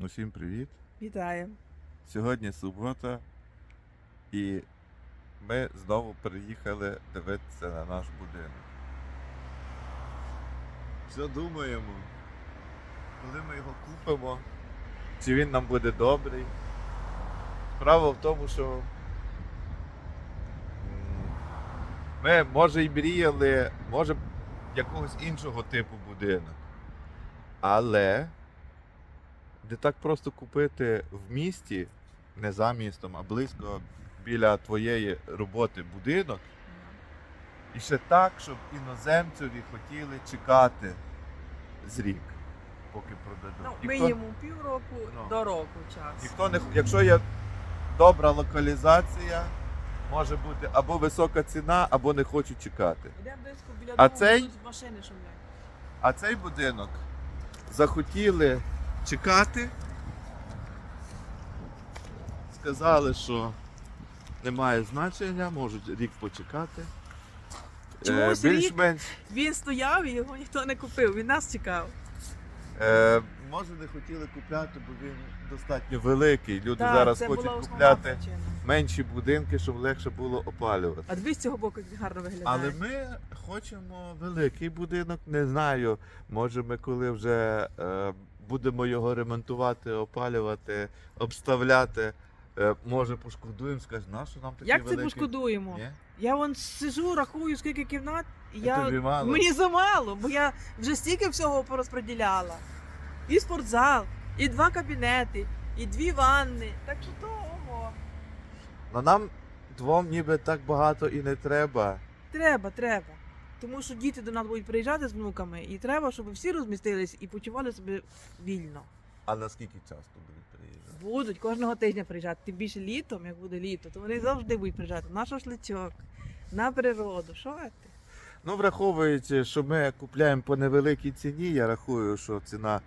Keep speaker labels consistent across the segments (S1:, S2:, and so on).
S1: Ну, всім привіт.
S2: Вітаємо.
S1: Сьогодні субота, і ми знову приїхали дивитися на наш будинок. Що думаємо? Коли ми його купимо, чи він нам буде добрий? Справа в тому, що ми, може, і мріяли, може, якогось іншого типу будинок. Але де так просто купити в місті, не за містом, а близько біля твоєї роботи будинок. І ще так, щоб іноземцеві хотіли чекати з рік, поки продадуть.
S2: Ну,
S1: Ніхто-
S2: мінімум півроку
S1: Ну.
S2: до року час.
S1: Ніхто не х- якщо є добра локалізація, може бути або висока ціна, або не хочуть чекати.
S2: Йдемо близько біля
S1: А
S2: дому,
S1: цей?
S2: будуть машини шумлять.
S1: А цей будинок захотіли чекати. Сказали, що немає значення, можуть рік почекати. Е,
S2: Чомусь рік?
S1: більш-менш
S2: Він стояв і його ніхто не купив, він нас чекав.
S1: е, може не хотіли купляти, бо він достатньо великий. Люди
S2: Так,
S1: зараз хочуть купляти
S2: причина.
S1: менші будинки, щоб легше було опалювати.
S2: А дивись з цього боку, як гарно виглядає.
S1: Але ми хочемо великий будинок. Не знаю. Може, ми коли вже е, будемо його ремонтувати, опалювати, обставляти. Е, може, пошкодуємо, скажемо, на що нам такий
S2: Як це пошкодуємо?
S1: Ні?
S2: Я вон сижу, рахую, скільки кімнат, і я...
S1: Тобі мало?
S2: мені замало, бо я вже стільки всього порозподіляла. І спортзал, і два кабінети, і дві ванни. Так що то ого.
S1: Ну нам двом ніби так багато і не треба.
S2: Треба, треба. Тому що діти до нас будуть приїжджати з внуками, і треба, щоб всі розмістились і почували себе вільно.
S1: А наскільки часто будуть приїжджати?
S2: Будуть кожного тижня приїжджати. Тим більше літом, як буде літо, то вони завжди будуть приїжджати на шашличок, на природу. Що ти?
S1: Ну, враховуючи, що ми купляємо по невеликій ціні, я рахую, що ціна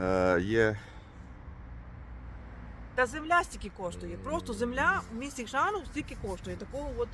S1: е, є
S2: Та земля стільки коштує. Просто земля в місті Шану стільки коштує. Такого от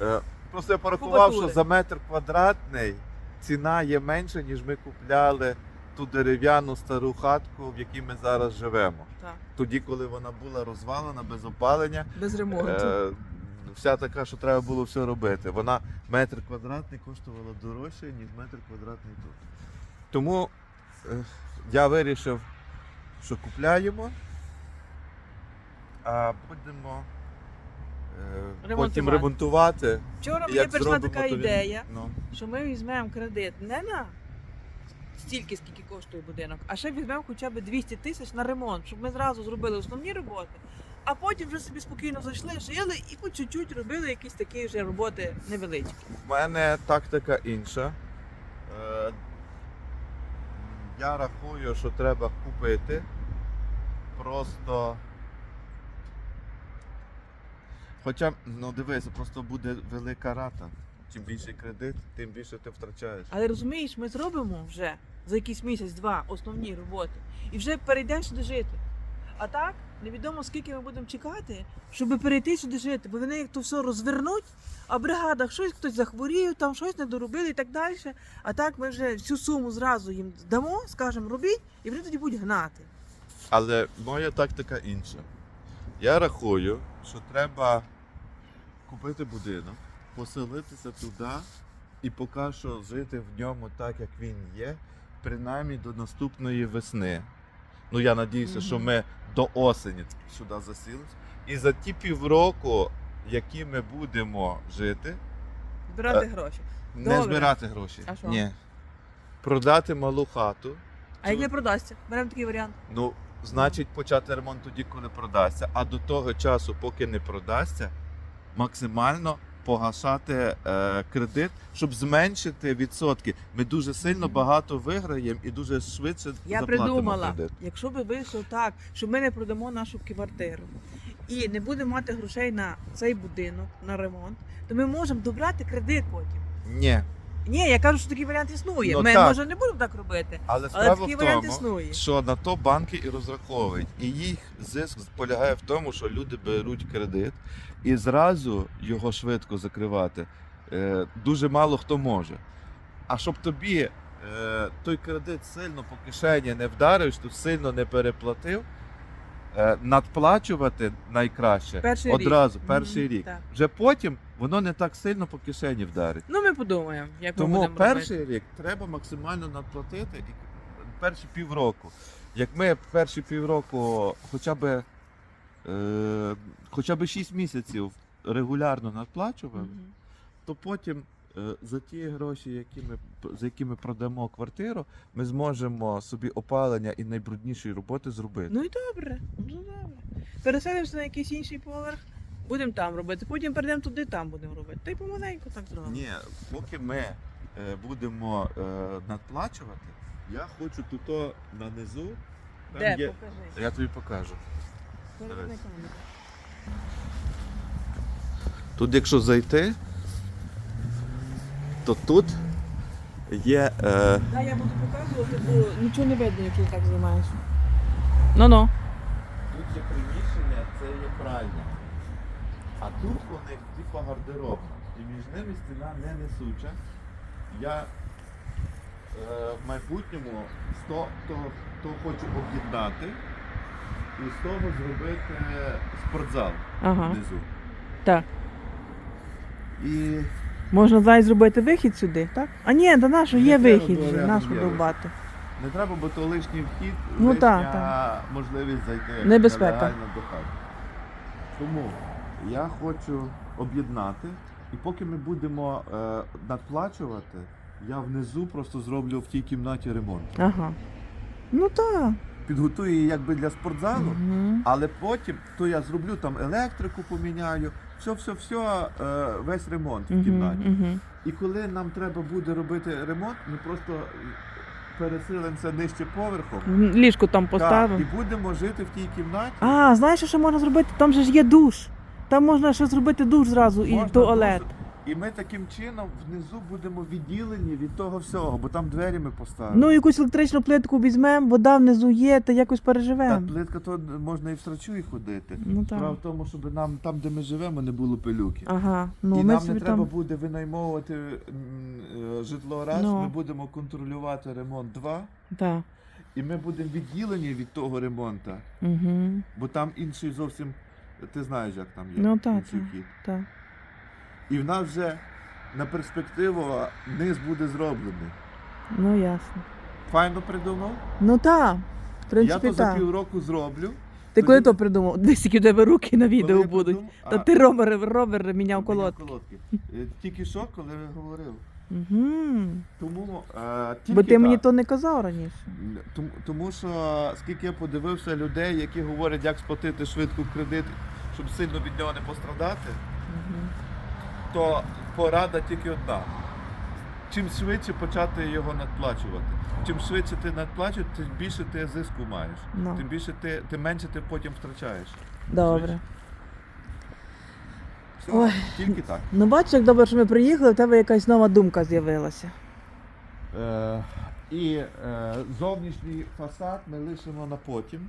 S1: Е, Просто я порахував, що за метр квадратний ціна є менша, ніж ми купляли ту дерев'яну стару хатку, в якій ми зараз живемо.
S2: так,
S1: Тоді, коли вона була розвалена, без опалення,
S2: без ремонту.
S1: е, вся така, що треба було все робити. Вона метр квадратний коштувала дорожче, ніж метр квадратний тут. Тому е, я вирішив, що купляємо, а будемо потім
S2: Ремонтувати.
S1: ремонтувати.
S2: Вчора мені
S1: як
S2: прийшла
S1: зробимо,
S2: така
S1: то він-
S2: ідея,
S1: Ну.
S2: що ми візьмемо кредит не на стільки, скільки коштує будинок, а ще візьмемо хоча б 200 тисяч на ремонт, щоб ми зразу зробили основні роботи, а потім вже собі спокійно зайшли, жили і по чуть-чуть робили якісь такі вже роботи невеличкі.
S1: У мене тактика інша. Е, Я рахую, що треба купити. Просто. Хоча, ну дивися, просто буде велика рата. Чим більший кредит, тим більше ти втрачаєш.
S2: Але розумієш, ми зробимо вже за якийсь місяць-два основні роботи і вже перейдемо сюди жити. А так, невідомо скільки ми будемо чекати, щоб перейти сюди жити, бо вони як то все розвернуть, а в бригадах щось хтось захворів, там щось не доробили і так далі. А так ми вже всю суму зразу їм дамо, скажемо, робіть, і вони тоді будуть гнати.
S1: Але моя тактика інша. Я рахую, що треба купити будинок, поселитися туди і поки що жити в ньому так, як він є, принаймні до наступної весни. Ну я надіюся, що ми до осені сюди засілися. І за ті півроку, які ми будемо жити,
S2: Збирати
S1: Е,
S2: гроші.
S1: не
S2: Добре.
S1: збирати гроші.
S2: А що?
S1: Ні. Продати малу хату.
S2: А як не продасться? Беремо такий варіант.
S1: Ну, значить, почати ремонт тоді, коли продасться. А до того часу, поки не продасться, максимально погашати е, кредит, щоб зменшити відсотки. Ми дуже сильно багато виграємо і дуже швидше
S2: Я
S1: заплатимо
S2: придумала,
S1: кредит.
S2: якщо би вийшло так, що ми не продамо нашу квартиру і не будемо мати грошей на цей будинок, на ремонт, то ми можемо добрати кредит потім.
S1: Ні.
S2: Ні, я кажу, що такий варіант існує.
S1: Ну,
S2: ми
S1: так.
S2: може не будемо так робити,
S1: Але
S2: але
S1: справа
S2: такий
S1: в
S2: варіант
S1: тому,
S2: існує.
S1: що на то банки і розраховують. І їх зиск полягає в тому, що люди беруть кредит і зразу його швидко закривати. е, Дуже мало хто може. А щоб тобі е, той кредит сильно по кишені не вдариш, тут сильно не переплатив. Е, надплачувати найкраще
S2: Перший рік.
S1: одразу,
S2: Мгм,
S1: перший рік.
S2: так.
S1: Вже потім воно не так сильно по кишені вдарить.
S2: Ну, ми подумаємо, як ми
S1: Тому
S2: будемо
S1: перший
S2: робити.
S1: рік треба максимально надплатити і перші півроку. Як ми перші півроку хоча б, е, хоча б 6 місяців регулярно надплачували,
S2: Мгм.
S1: то потім е, за ті гроші, які ми, за які ми продамо квартиру, ми зможемо собі опалення і найбрудніші роботи зробити.
S2: Ну і добре, ну добре. Переселимося на якийсь інший поверх, будемо там робити, потім перейдемо туди, там будемо робити. Та й помаленьку так зробимо.
S1: Ні, поки ми е, будемо е, надплачувати, я хочу тут о, на низу. Там
S2: Де,
S1: є,
S2: покажи.
S1: я тобі покажу.
S2: Камеру.
S1: Тут, якщо зайти, то тут є. Е,
S2: Да, я буду показувати, бо нічого не видно, як ти так займаєшся. Ну-ну.
S1: тут є приміщення, це є пральня. А тут у них типа гардеробна. І між ними стіна не несуча. Я е, в майбутньому з того, то, то хочу об'єднати і з того зробити спортзал
S2: Ага.
S1: внизу.
S2: Так.
S1: І
S2: Можна зараз зробити вихід сюди, так? А ні, до нашого є вихід нашу довбати.
S1: не треба, бо то лишній вхід,
S2: Ну,
S1: лишня
S2: так,
S1: можливість зайти
S2: Небезпека.
S1: до хати. Тому я хочу об'єднати, і поки ми будемо е, надплачувати, я внизу просто зроблю в тій кімнаті ремонт.
S2: Ага. Ну так.
S1: Підготую її якби для спортзалу,
S2: Угу.
S1: але потім то я зроблю там електрику, поміняю, все, все, все, е, весь ремонт в кімнаті.
S2: Угу.
S1: І коли нам треба буде робити ремонт, ми просто пересилимося нижче поверхом.
S2: Ліжко там
S1: Так, і будемо жити в тій кімнаті.
S2: А, знаєш, що ще можна зробити? Там же ж є душ. Там можна ще зробити душ зразу і
S1: Можна
S2: туалет.
S1: дуже- І ми таким чином внизу будемо відділені від того всього, бо там двері ми поставимо.
S2: Ну, якусь електричну плитку візьмемо, вода внизу є, та якось
S1: Та
S2: переживемо.
S1: плитка то можна і в срачу і ходити.
S2: Ну
S1: Справа
S2: так.
S1: в тому, щоб нам там, де ми живемо, не було пилюки.
S2: Ага. Ну,
S1: і
S2: ми
S1: нам
S2: собі
S1: не треба
S2: там.
S1: буде винаймовувати м, е, житло раз,
S2: Ну.
S1: ми будемо контролювати ремонт два,
S2: Так.
S1: і ми будемо відділені від того ремонту,
S2: Угу.
S1: бо там інший зовсім, ти знаєш, як там є.
S2: Ну, так, так. Так.
S1: І в нас вже на перспективу низ буде зроблений.
S2: Ну ясно.
S1: Файно придумав.
S2: Ну так. В
S1: Я
S2: принципі,
S1: то за
S2: так.
S1: півроку зроблю.
S2: Ти коли
S1: тоді-
S2: то придумав? Десь які в тебе руки на відео
S1: я
S2: будуть.
S1: придумав-
S2: Та
S1: А,
S2: ти робер, робер міняв колодки.
S1: колодки. Е, Тільки що, коли я говорив.
S2: Угу.
S1: Тому, е, тільки
S2: Бо ти мені
S1: так.
S2: то не казав раніше.
S1: Тому, тому що скільки я подивився людей, які говорять, як сплатити швидко кредит, щоб сильно від нього не пострадати,
S2: Угу.
S1: то порада тільки одна. Чим швидше почати його надплачувати. Чим швидше ти надплачуєш, тим більше ти зиску маєш.
S2: Ну.
S1: Тим більше ти, тим менше ти потім втрачаєш.
S2: Добре.
S1: Все,
S2: Ой.
S1: тільки так.
S2: Ну бачиш, як добре, що ми приїхали, у тебе якась нова думка з'явилася.
S1: Е, і е, зовнішній фасад ми лишимо на потім.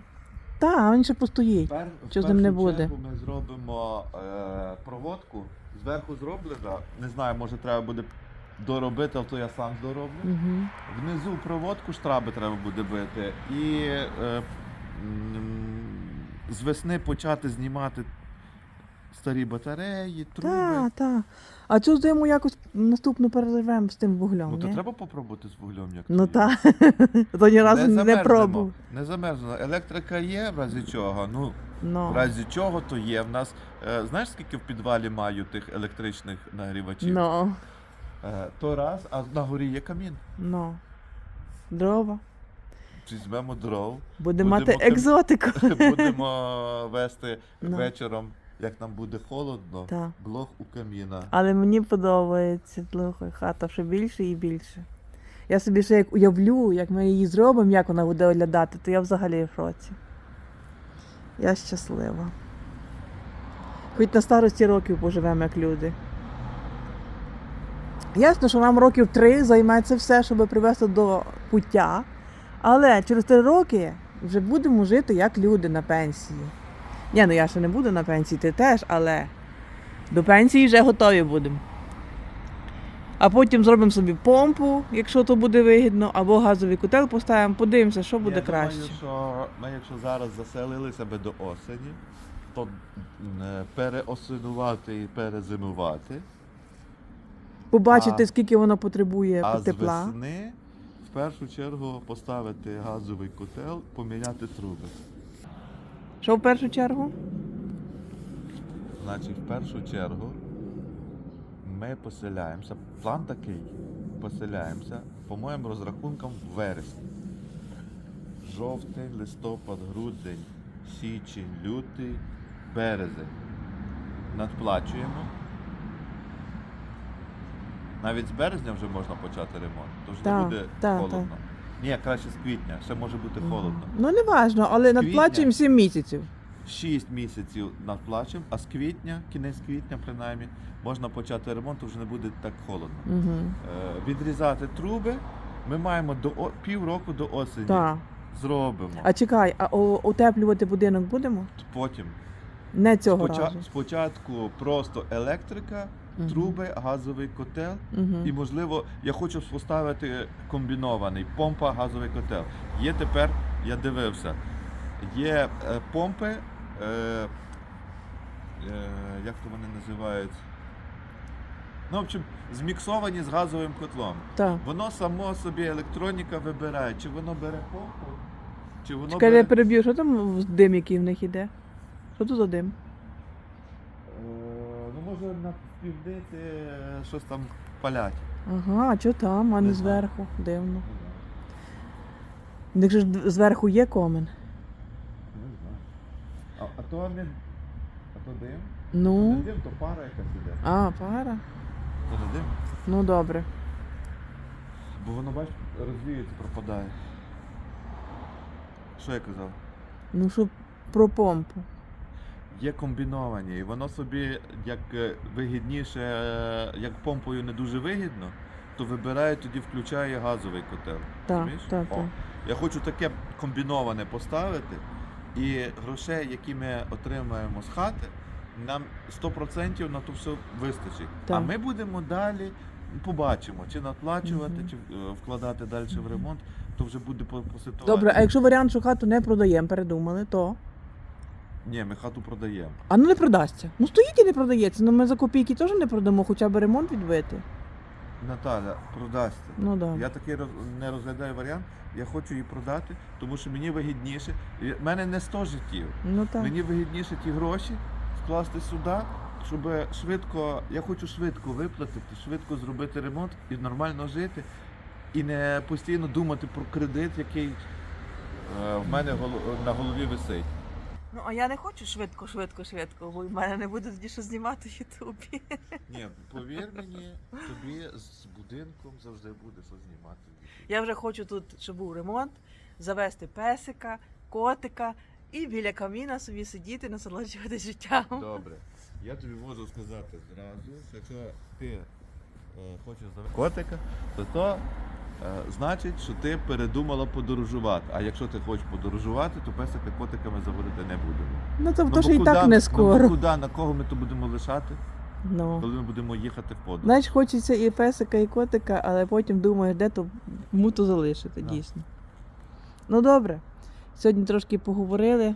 S2: Та, він ще постоїть.
S1: Пер,
S2: Що з ним не
S1: першу
S2: буде?
S1: чергу Ми зробимо е, проводку. Зверху зроблена. Не знаю, може треба буде доробити, але то я сам дороблю.
S2: Угу.
S1: Внизу проводку штраби треба буде бити. І е, м, з весни почати знімати старі батареї, труби.
S2: Так, так. А цю зиму якось наступну переживемо з тим вуглем.
S1: Ну то
S2: ні?
S1: треба попробувати з вуглем, як
S2: Ну
S1: то є.
S2: так. То ні разу не,
S1: замерзнемо,
S2: пробував.
S1: Не замерзнемо. Електрика є, в разі чого. Ну,
S2: Ну.
S1: в разі чого то є. В нас е, знаєш, скільки в підвалі маю тих електричних нагрівачів?
S2: Ну,
S1: Е, то раз, а на горі є камін.
S2: ну. Дрова.
S1: Візьмемо дров,
S2: Будемо мати екзотику.
S1: будемо вести
S2: Ну.
S1: вечором, як нам буде холодно,
S2: Так.
S1: блох у каміна.
S2: Але мені подобається слухай, хата все більше і більше. Я собі ще як уявлю, як ми її зробимо, як вона буде виглядати, то я взагалі в шоці. Я щаслива. Хоч на старості років поживемо як люди. Ясно, що нам років три займе це все, щоб привести до пуття. Але через три роки вже будемо жити як люди на пенсії. Ні, ну я ще не буду на пенсії, ти теж, але до пенсії вже готові будемо. А потім зробимо собі помпу, якщо то буде вигідно, або газовий котел поставимо, подивимося, що буде
S1: Я
S2: краще.
S1: Думаю, що ми, якщо зараз заселили себе до осені, то е, переосинувати і перезимувати.
S2: Побачити,
S1: А-
S2: скільки воно потребує
S1: А з
S2: тепла.
S1: весни в першу чергу поставити газовий котел, поміняти труби.
S2: Що в першу чергу?
S1: Значить, в першу чергу ми поселяємося. План такий. Поселяємося, по моїм розрахункам, в вересні. Жовтень, листопад, грудень, січень, лютий, березень. Надплачуємо. Навіть з березня вже можна почати ремонт, то вже не буде холодно. Ні, краще з квітня, ще може бути холодно.
S2: Ну не важно, але
S1: З
S2: надплачуємо
S1: квітня.
S2: 7 місяців.
S1: 6 місяців надплачуємо, а з квітня, кінець квітня, принаймні, можна почати ремонт, вже не буде так холодно.
S2: Угу.
S1: Е, відрізати труби ми маємо до о- півроку до осені.
S2: Так.
S1: Зробимо.
S2: А чекай, а о- утеплювати будинок будемо?
S1: Потім
S2: Не цього
S1: споча-
S2: разу.
S1: спочатку просто електрика,
S2: Мгм.
S1: труби, газовий котел.
S2: Угу.
S1: І можливо, я хочу поставити комбінований помпа, газовий котел. Є тепер, я дивився, є е, помпи, е, е, як то вони називають? Ну, в общем, зміксовані з газовим котлом.
S2: Так.
S1: Воно само собі електроніка вибирає, чи воно бере помпу, чи воно
S2: Чекай,
S1: бере.
S2: я переб'ю, що там з дим, який в них іде? Що тут за дим?
S1: Ну, на півниці е, щось там палять.
S2: Ага, а що там, а не
S1: Не
S2: зверху? Дивно. Якщо ж зверху є комен.
S1: Не знаю. А, а то не. А то дим?
S2: Ну.
S1: Не дим, то пара якась іде.
S2: А, пара.
S1: То не дим.
S2: Ну добре.
S1: Бо воно, бач, розвіється, пропадає. Що я казав?
S2: Ну що про помпу.
S1: Є комбіновані, і воно собі як е, вигідніше, е, як помпою не дуже вигідно, то вибирає, тоді включає газовий котел.
S2: Так, так, так.
S1: Я хочу таке комбіноване поставити, і грошей, які ми отримаємо з хати, нам 100% на то все вистачить. А ми будемо далі, побачимо, чи надплачувати,
S2: Мгм.
S1: чи е, вкладати далі в ремонт, то вже буде по, по ситуації.
S2: Добре, а якщо варіант, що хату не продаємо, передумали, то.
S1: Ні, ми хату продаємо.
S2: А ну не продасться. Ну стоїть і не продається. Ну ми за копійки теж не продамо, хоча б ремонт відбити.
S1: Наталя, продасться.
S2: Ну да.
S1: Я такий роз- не розглядаю варіант. Я хочу її продати, тому що мені вигідніше. І в мене не 100 життів.
S2: Ну так.
S1: Мені вигідніше ті гроші вкласти сюди, щоб швидко. Я хочу швидко виплатити, швидко зробити ремонт і нормально жити. І не постійно думати про кредит, який е, в мене голо- на голові висить.
S2: Ну а я не хочу швидко, швидко, швидко, бо в мене не буде тоді що знімати в Ютубі.
S1: Ні, повір мені, тобі з будинком завжди буде що знімати.
S2: Я вже хочу тут, щоб був ремонт, завести песика, котика і біля каміна собі сидіти, насолоджуватися життям.
S1: Добре. Я тобі можу сказати зразу, що якщо ти е, хочеш завести котика, то то значить, що ти передумала подорожувати. А якщо ти хочеш подорожувати, то песика котиками заводити не будемо.
S2: Ну
S1: Ну,
S2: то
S1: бо
S2: і так не
S1: Ну,
S2: скоро.
S1: куди, на кого ми то будемо лишати,
S2: Ну.
S1: коли ми будемо їхати в подорож?
S2: Знаєш, хочеться і песика, і котика, але потім думаєш, де то кому то залишити,
S1: Да.
S2: дійсно. Ну добре. Сьогодні трошки поговорили,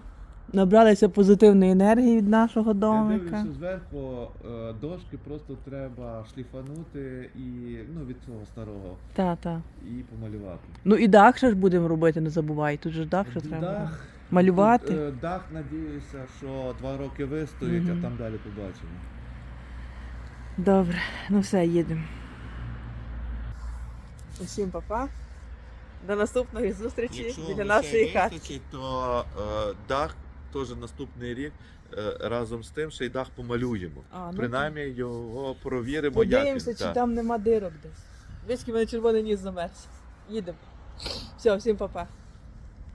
S2: набралися позитивної енергії від нашого
S1: Я
S2: домика.
S1: дивлюся зверху е, дошки просто треба шліфанути і ну, від цього старого
S2: Та, та.
S1: і помалювати.
S2: Ну і дах ще ж будемо робити, не забувай. Тут же ж дах ще треба.
S1: Дах,
S2: Малювати.
S1: Тут, е, дах, надіюся, що два роки вистоїть, а там далі побачимо.
S2: Добре, ну все, їдемо. Усім папа. До наступної зустрічі біля нашої хати.
S1: то е, дах теж наступний рік е, разом з тим ще й дах помалюємо.
S2: А, ну
S1: Принаймні його провіримо.
S2: Подивимося, чи там нема дирок десь. Виски мене червоний ніс замерз. Їдемо. Все, всім па-па.